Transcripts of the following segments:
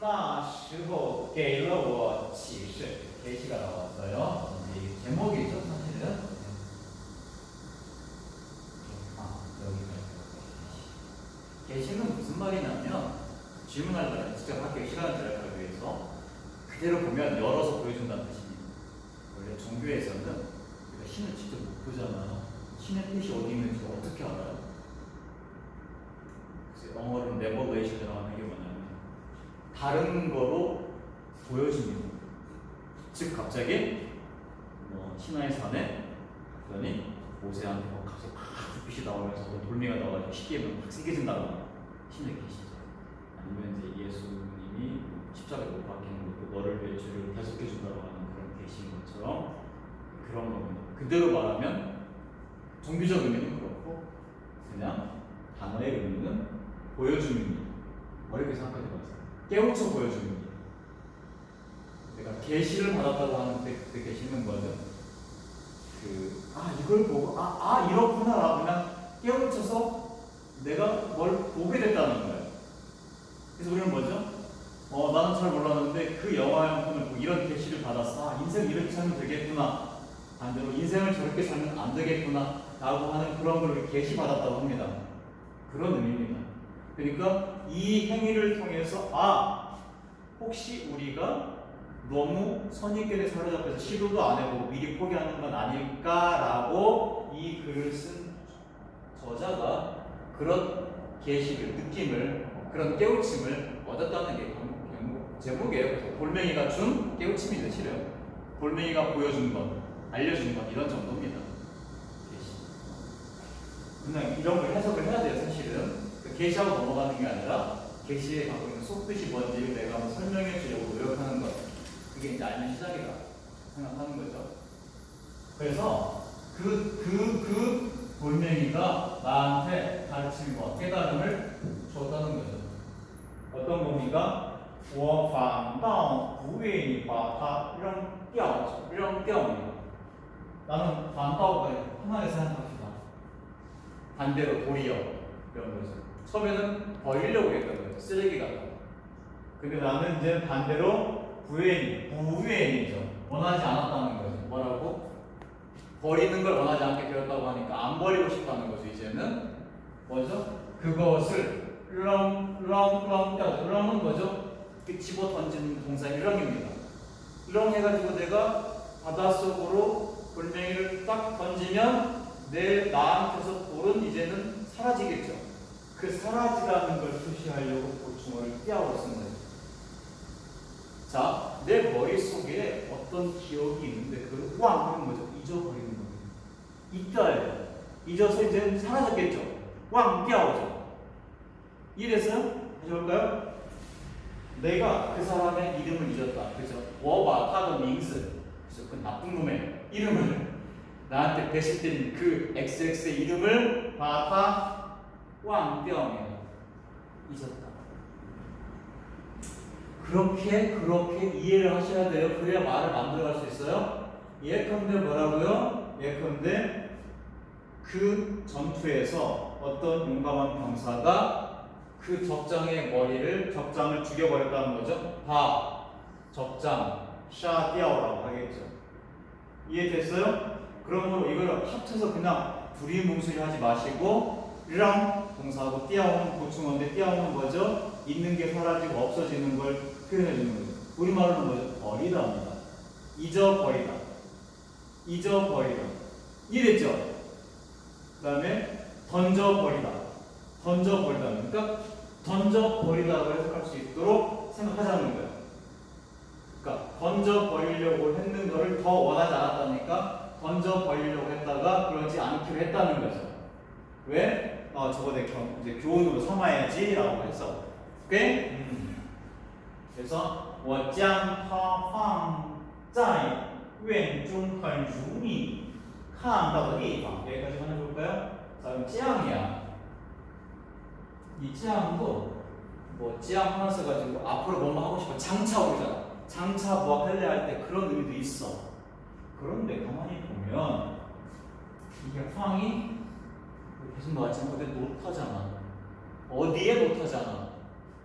那时候给了我启示 계시가 나왔어요. 이제 이 제목이죠, 사실은. 아, 여기까지. 계시는 무슨 말이냐면 질문할 때 직접 학교에 시간을 절약하기 위해서 그대로 보면 열어서 보여준다는 뜻입니다. 원래 종교에서는 우리가 신을 직접 못 보잖아요. 신의 뜻이 어디 있는지 어떻게 알아요? 그래서 영어로는 레버레이션이라고 하는 게 뭐냐면 다른 거로 보여줍니다. 즉 갑자기 뭐 신화의 산에 갔더니 모세한테 뭐 갑자기 팍 불빛이 나오면서 뭐 돌멩이가 나와가지고 시계면 확 새겨진다거나 신의 계시죠. 아니면 이제 예수님이 십자가에 못 박히는 것도 너를 위해 죄를 대속해 준다고 하는 그런 계시인 것처럼 그런 겁니다. 그대로 말하면 종교적 의미는 그렇고 그냥 단어의 의미는 보여줌입니다. 어렵게 생각하지 마세요. 깨우쳐 보여줌입니다. 내가 계시를 받았다고 하는데 그때 계시는 거는 그아 이걸 보고 아, 아 이렇구나 그냥 깨우쳐서 내가 뭘 보게 됐다는 거예요. 그래서 우리는 뭐죠? 어 나는 잘 몰랐는데 그 영화 한 편을 보고 이런 계시를 받았어. 아 인생 이렇게 살면 되겠구나. 반대로 인생을 저렇게 살면 안 되겠구나. 라고 하는 그런 걸 계시 받았다고 합니다. 그런 의미입니다. 그러니까 이 행위를 통해서 아 혹시 우리가 너무 선입견에 사로잡혀서 시도도 안 해보고 미리 포기하는 건 아닐까라고 이 글을 쓴 저자가 그런 계시를 느낌을 그런 깨우침을 얻었다는 게 제목이에요. 골뱅이가 준 깨우침이죠, 실은. 골뱅이가 보여준 것, 알려준 것 이런 정도입니다. 그냥 이런 걸 해석을 해야 돼요, 사실은. 그 계시하고 넘어가는 게 아니라 계시에 갖고 있는 속뜻이 뭔지 내가 한번 설명해 주려고 노력하는 것. 그게 이제 알면 시작이다 생각하는 거죠. 그래서 그, 그, 그 돌멩이가 나한테 가르친 것, 깨달음을 줬다는 거죠. 어떤 겁니까? 我反倒不愿意把它扔掉扔掉你 나는 반다오가 편하게 생각합시다. 반대로 도리어 이런 거죠. 처음에는 버리려고 했던 거죠. 쓰레기 같다. 근데 나는 이제 반대로 부회인, 부회인이죠. 원하지 않았다는 거죠. 뭐라고? 버리는 걸 원하지 않게 되었다고 하니까 안 버리고 싶다는 거죠. 이제는 뭐죠? 그것을 렁 렁 렁 렁은 뭐죠? 이렇게 집어 던지는 동사 렁입니다. 렁 해가지고 내가 바닷속으로 골뱅이를 딱 던지면 내 나한테서 돌은 이제는 사라지겠죠. 그 사라지라는 걸 표시하려고 보충어를 띄하고 쓴 거예요. 자, 내 머릿속에 어떤 기억이 있는데 그걸 왕 하는 거죠. 잊어버리는 겁니다. 있다예요. 잊어서 이제 사라졌겠죠. 왕 띄하오죠. 이래서 다시 볼까요? 내가 그 사람의 이름을 잊었다. 그죠? 워바 타더 밍스. 그래서 그 나쁜 놈의 이름을 나한테 배신된 그 XX의 이름을 바타 왕병이야. 잊었다. 그렇게 그렇게 이해를 하셔야 돼요. 그래야 말을 만들어갈 수 있어요. 예컨대 뭐라고요? 예컨대 그 전투에서 어떤 용감한 병사가 그 적장의 머리를 적장을 죽여버렸다는 거죠. 바 적장 샤디아오라고 하겠죠. 이해됐어요? 그러므로 이걸 합쳐서 그냥 두리뭉술이 하지 마시고 랑 동사하고 띄어오는 보충어인데 띄어오는 거죠. 있는 게 사라지고 없어지는 걸 표현해 주는 거죠. 우리말로는 뭐죠? 버리다입니다. 잊어버리다. 잊어버리다. 이랬죠? 그 다음에 던져버리다. 던져버리다. 그러니까 던져버리다라고 해석할 수 있도록 생각하자는 거예요. 그러니까 던져버리려고 했는 거를 더 원하지 않았다니까 던져버리려고 했다가 그러지 않기로 했다는 거죠. 왜? 어, 저거 내 겨, 이제 교훈으로 삼아야지라고 해서. 오케이? 음. 그래서 我将它放在院中很如你看到的地方 여기까지만 해볼까요? 자 그럼 짱이야 이 짱도 뭐짱 하나 써가지고 앞으로 뭔가 하고 싶어 장차 오잖아 장차 뭐 할래 할 때 그런 의미도 있어 그런데 가만히 보면 이게 황이 무슨 나왔지만 근데 못하잖아. 어디에 못하잖아.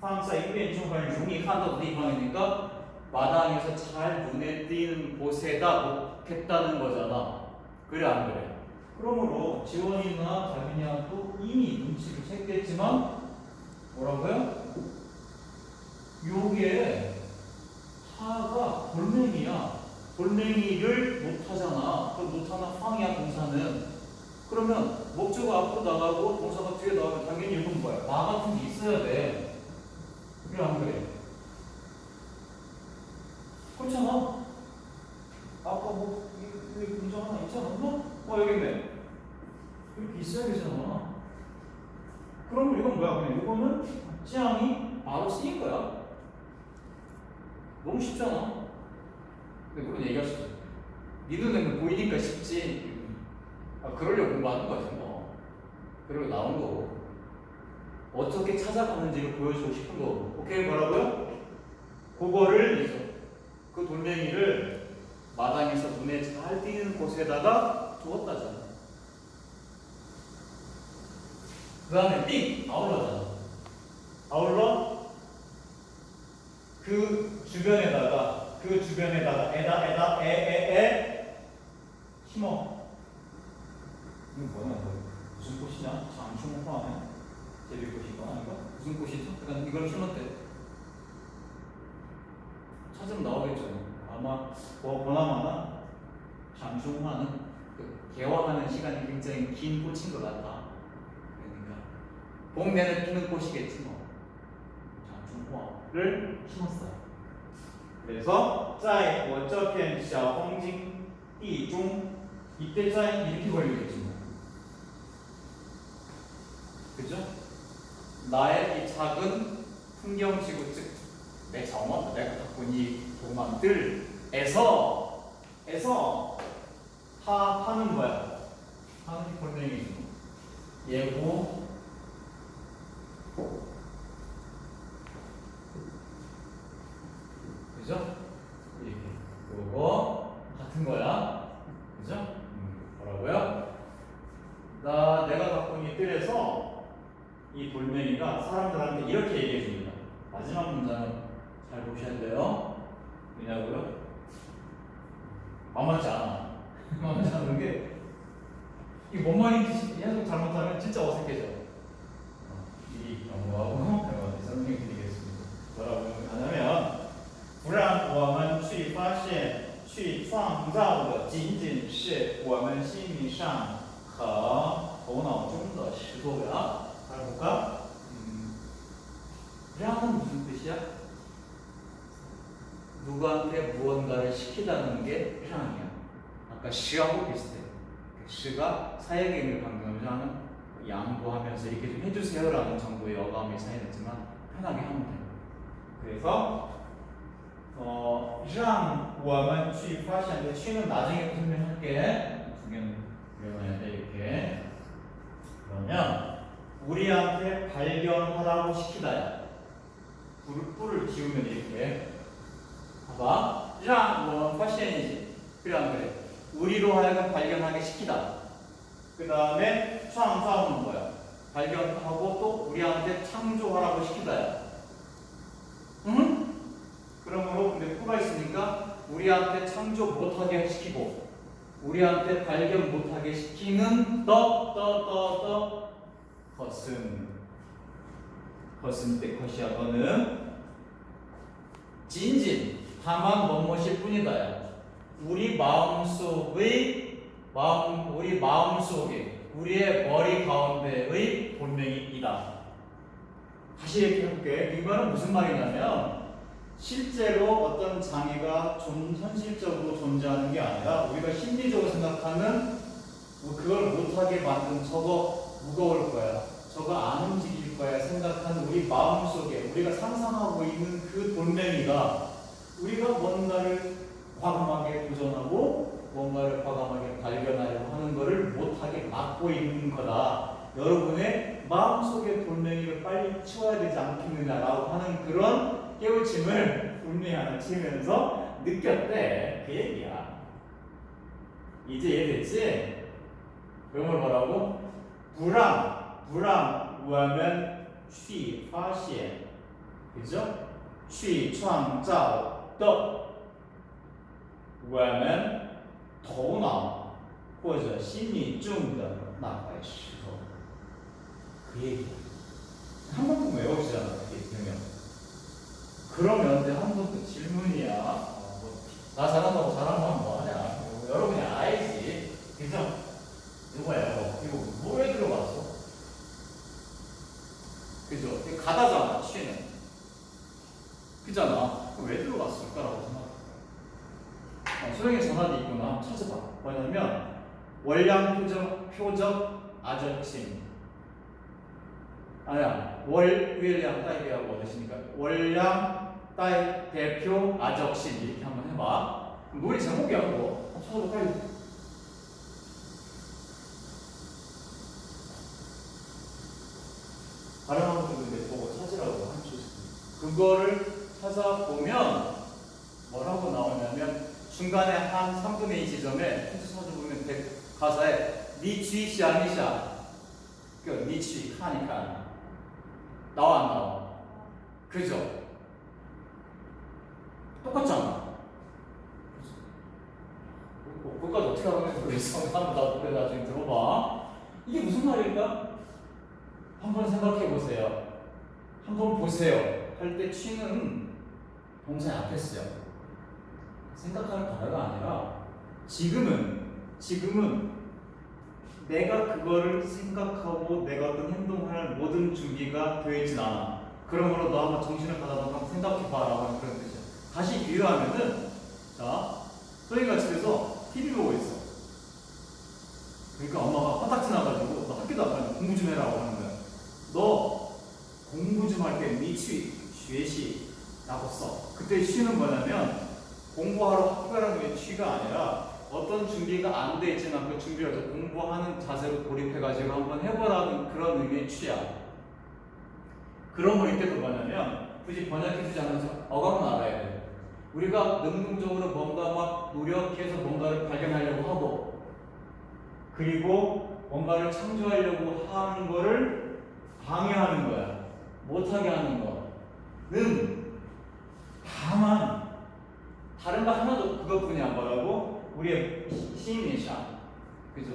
항상 인구의 인천관이 종이 한다 어디 방이니까 마당에서 잘 눈에 띄는 곳에다 놓겠다는 거잖아. 그래 안 그래? 그러므로 지원이나 자빈이도 이미 눈치를 챘겠지만 뭐라고요? 요게 하가 돌멩이야. 돌멩이를 못하잖아. 그 못하나 황이야 공사는. 그러면 목적어 앞으로 나가고 동사가 뒤에 나오면 당연히 이건 뭐야? 마 같은 게 있어야 돼. 그래 안 그래? 그렇잖아. 아까 뭐 여기 문장 하나 있지 않았나? 어 여기 있네. 이렇게 있어야 되잖아. 그럼 이건 뭐야? 그냥 이거는 짱이 바로 쓰인 거야. 너무 쉽잖아. 근데 그런 얘기할 수 있어. 네 눈에는 보이니까 쉽지. 아, 그러려고 공부하는 거지 뭐. 그리고 나온 거고. 어떻게 찾아가는지를 보여주고 싶은 거고. 오케이 뭐라고요? 그거를 이제 그 돌멩이를 마당에서 눈에 잘 띄는 곳에다가 두었다잖아. 그 다음에 삥 아울러잖아. 아울러 그 주변에다가 그 주변에다가 에다 에다 에에에 심어. 이거 뭐냐 이거 무슨 꽃이냐? 장충화네. 제비꽃인가 아닌가? 무슨 꽃이죠? 그러니까 이걸 심었대. 찾으면 나오겠죠. 아마 뭐 보나마나 장충화는 그 개화하는 시간이 굉장히 긴 꽃인 것 같다. 그러니까 봄 내내 피는 꽃이겠지 뭐. 장충화를 심었어요. 그래서 在我这片小风景地中 이때 在 이렇게 걸리겠지 뭐. 그죠? 나의 이 작은 풍경 지구 즉내 정원 내가 갖고 이 도망들에서 에서 파 파는 거야. 파는 골뱅이죠. 예고 그죠? 이렇게 요거 같은 거야. 그죠? 음, 뭐라고요? 나 내가 갖고 있는 이 뜰에서 이 돌멩이가 사람들한테 이렇게 얘기해 줍니다. 마지막 문장은 잘 보셔야 돼요. 왜냐고요? 만만치 않아. 만만치 않은 게 이게 뭔 말인지 해석 잘못하면 진짜 어색해져. 시키다는 게 표현이야. 아까 시하고 비슷해. 그러니까 시가 사역의 의미를 강조하는 양보하면서 이렇게 좀 해주세요라는 정도의 어감이 사용했지만 편하게 하면 돼. 그래서 어, 랑 우아만 취 파시한데 취는 나중에 설명할게. 중요한 외워야 돼 이렇게. 그러면 우리한테 발견하라고 시키다야. 불을, 불을 지우면 이렇게 봐봐. 이러한 뭐 퍼시엔이지 필요한 거래. 우리로 하여금 발견하게 시키다. 그 다음에 수상사우는 거야. 발견하고 또 우리한테 창조하라고 시킨다야 응? 그러므로 근데 꾸가 있으니까 우리한테 창조 못하게 시키고 우리한테 발견 못하게 시키는 떠떠떠떠 거슴 거슴 때 것이야 거는 진진 다만 뭐뭇일 뿐이다야 우리 마음 속의 마음 우리 마음 속에 우리의 머리 가운데의 본명이다. 다시 얘기해볼게. 이 말은 무슨 말이냐면 실제로 어떤 장애가 좀 현실적으로 존재하는 게 아니라 우리가 심리적으로 생각하는 뭐 그걸 못하게 만든 저거 무거울 거야. 저거 안 움직일 거야 생각하는 우리 마음속에 우리가 상상하고 있는 그 돌멩이가 우리가 뭔가를 과감하게 도전하고 뭔가를 과감하게 발견하려고 하는 것을 못하게 막고 있는 거다. 여러분의 마음속의 돌멩이를 빨리 치워야 되지 않겠느냐라고 하는 그런 깨우침을 분명히 하나 치면서 느꼈대. 그 얘기야. 이제 이해됐지? 그걸 뭐라고? 불안, 불암, 뭐하면 취파시에. 그죠? 취, 창, 자, 的我们头脑或者心里种的那块石头 그 얘기야 한 번도 외우시잖아 그게 되면 그러면 이제 한 번도 질문이야 어, 뭐, 나 잘한다고 잘하면 뭐하냐 여러분이 알지 그죠? 이거야 이거 이거 뭐에 들어갔어? 그죠? 이거 가다잖아 한번 찾아봐. 뭐냐면 월량 표적 표적 아저침 아니야 월요일량 따이비하고 얻으시니까? 월량 따이 대표 아적신. 이렇게 한번 해봐. 그거 한번 찾아봐 빨리. 발음하는 분들 보고 찾으라고 한 줄. 그거를 찾아보면 뭐라고 나오냐면 중간에 한 3분의 2 지점에 찾아보면 데- 가사에 니취 샤니샤. 그 니취 하니까. 나와 안 나와. 그죠? 똑같잖아. 그- 그거까지 어떻게 하면 모르겠어. 한번 나 나중에 들어봐. 이게 무슨 말일까? 한번 생각해 보세요. 한번 보세요. 할 때 취는 동사의 앞에 쓰여 생각하는 단어가 아니라 지금은 지금은 내가 그거를 생각하고 내가 어떤 행동을 할 모든 준비가 되어 있진 않아. 그러므로 너 한번 정신을 가다가 한번 생각해봐라고 하는 그런 뜻이야. 다시 비유하면은 자 소희가 집에서 TV 보고 있어. 그러니까 엄마가 화딱 지 나가지고 너 학교도 안 가면 공부 좀 해라고 하는 거야. 너 공부 좀 할 때 미취学习라고 써. 그때 쉬는 뭐냐면 공부하러 학교 가는 게 취가 아니라 어떤 준비가 안 돼 있지만 그 준비를 해서 공부하는 자세로 돌입해가지고 한번 해보라는 그런 의미의 취야. 그런 걸 이때도 뭐냐면 굳이 번역해주지 않아서 어감은 알아야 돼. 우리가 능동적으로 뭔가 막 노력해서 뭔가를 발견하려고 하고 그리고 뭔가를 창조하려고 하는 거를 방해하는 거야. 못하게 하는 거는 다만 다른 거 하나도 그것뿐이 안 바라고 우리의 시인이샤 그죠?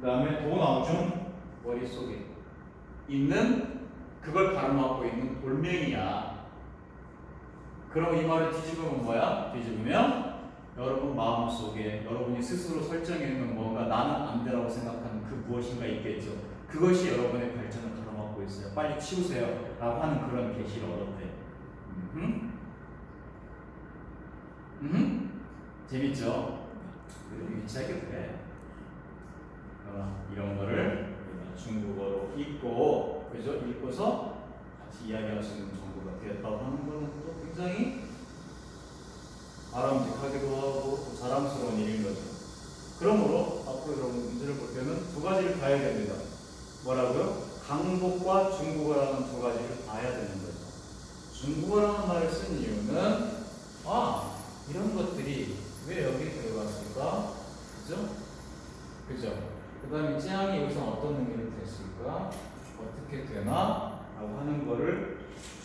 그 다음에 도나중 머릿속에 있는 그걸 가로막고 있는 돌멩이야 그럼 이 말을 뒤집으면 뭐야? 뒤집으면 여러분 마음속에 여러분이 스스로 설정해 놓은 뭔가 나는 안 되라고 생각하는 그 무엇인가 있겠죠 그것이 여러분의 발전을 가로막고 있어요 빨리 치우세요 라고 하는 그런 계시를 얻었대 음? 음? 재밌죠? 그리고 유치하게 그래. 어, 이런 거를 중국어로 읽고, 그죠? 읽고서 같이 이야기할 수 있는 정도가 되었다고 하는 거는 또 굉장히 바람직하기도 하고 또 자랑스러운 일인 거죠. 그러므로 앞으로 여러분 문제를 볼 때는 두 가지를 봐야 됩니다. 뭐라고요? 강복과 중국어라는 두 가지를 봐야 되는 거죠. 중국어라는 말을 쓴 이유는 아 이런 것들이 왜 여기 들어갔을까? 그죠? 그죠? 그 다음에 짱이 여기서 어떤 의미를 댔을까? 어떻게 되나? 라고 하는 거를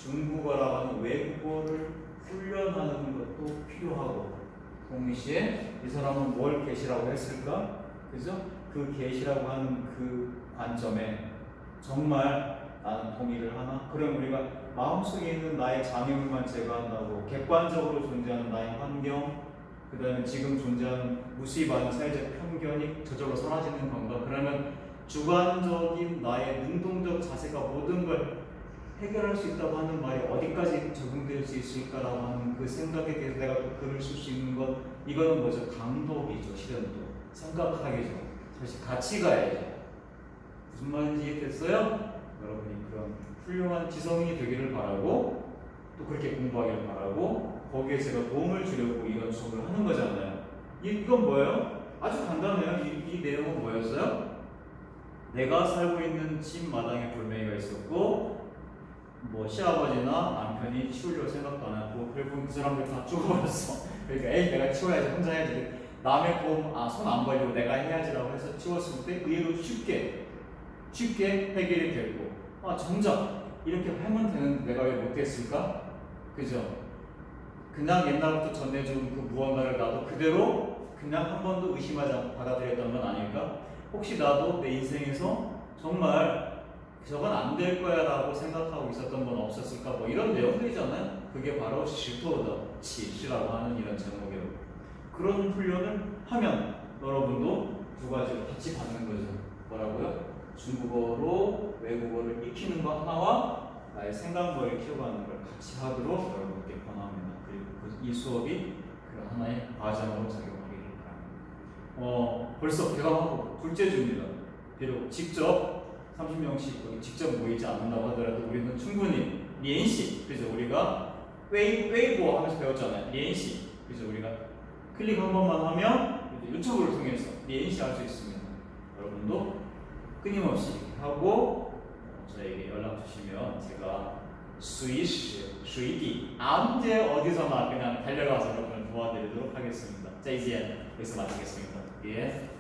중국어라고 하는 외국어를 훈련하는 것도 필요하고 동시에 이 사람은 뭘 계시라고 했을까? 그죠? 그 계시라고 하는 그 관점에 정말 나는 동의를 하나? 그럼 우리가 마음속에 있는 나의 장애물만 제거한다고 객관적으로 존재하는 나의 환경 그 다음에 지금 존재하는 무시받은 사회적 편견이 저절로 사라지는 건가? 그러면 주관적인 나의 능동적 자세가 모든 걸 해결할 수 있다고 하는 말이 어디까지 적용될 수 있을까라고 하는 그 생각에 대해서 내가 또 글을 쓸 수 있는 것 이거는 뭐죠? 강독이죠 실현도 생각하기죠 사실 같이 가야죠 무슨 말인지 이해됐어요? 여러분이 그런 훌륭한 지성인이 되기를 바라고 또 그렇게 공부하기를 바라고 거기에 제가 도움을 주려고 이런 수업을 하는 거잖아요. 이, 이건 뭐예요? 아주 간단해요. 이, 이 내용은 뭐였어요? 내가 살고 있는 집 마당에 돌멩이가 있었고 뭐 시아버지나 남편이 치우려고 생각도 안 하고 결국 그 사람들 다 죽어버렸어. 그러니까 에이 내가 치워야지 혼자 해야지 남의 도움 아손 안 벌리고 내가 해야지라고 해서 치웠을 때 의외로 쉽게 쉽게 해결이 되고 아 정작 이렇게 하면 되는 내가 왜 못했을까? 그죠? 그냥 옛날부터 전해준 그 무언가를 나도 그대로 그냥 한 번도 의심하지 않고 받아들였던 건 아닐까? 혹시 나도 내 인생에서 정말 저건 안 될 거야 라고 생각하고 있었던 건 없었을까? 뭐 이런 내용들이잖아요. 그게 바로 실토더 치시라고 하는 이런 제목이에요. 그런 훈련을 하면 여러분도 두 가지로 같이 받는 거죠. 뭐라고요? 중국어로 외국어를 익히는 거 하나와 나의 생각력을 키워가는 걸 같이 하도록 여러분께 권합니다. 그리고 그- 이 수업이 그 하나의 과정으로 작용하기를 바랍니다. 어, 벌써 개강하고 둘째 주입니다. 비록 직접 30명씩 여기 직접 모이지 않는다고 하더라도 우리는 충분히 리엔시 그래서 우리가 웨이, 웨이보 하면서 배웠잖아요. 리엔시 그래서 우리가 클릭 한 번만 하면 유튜브를 통해서 리엔시 할 수 있습니다. 여러분도 끊임없이 하고 어, 저에게 연락 주시면 제가 스위시, 스위디 언제 어디서나 그냥 달려가서 여러분을 도와드리도록 하겠습니다. 자 이제 여기서 마치겠습니다. 예.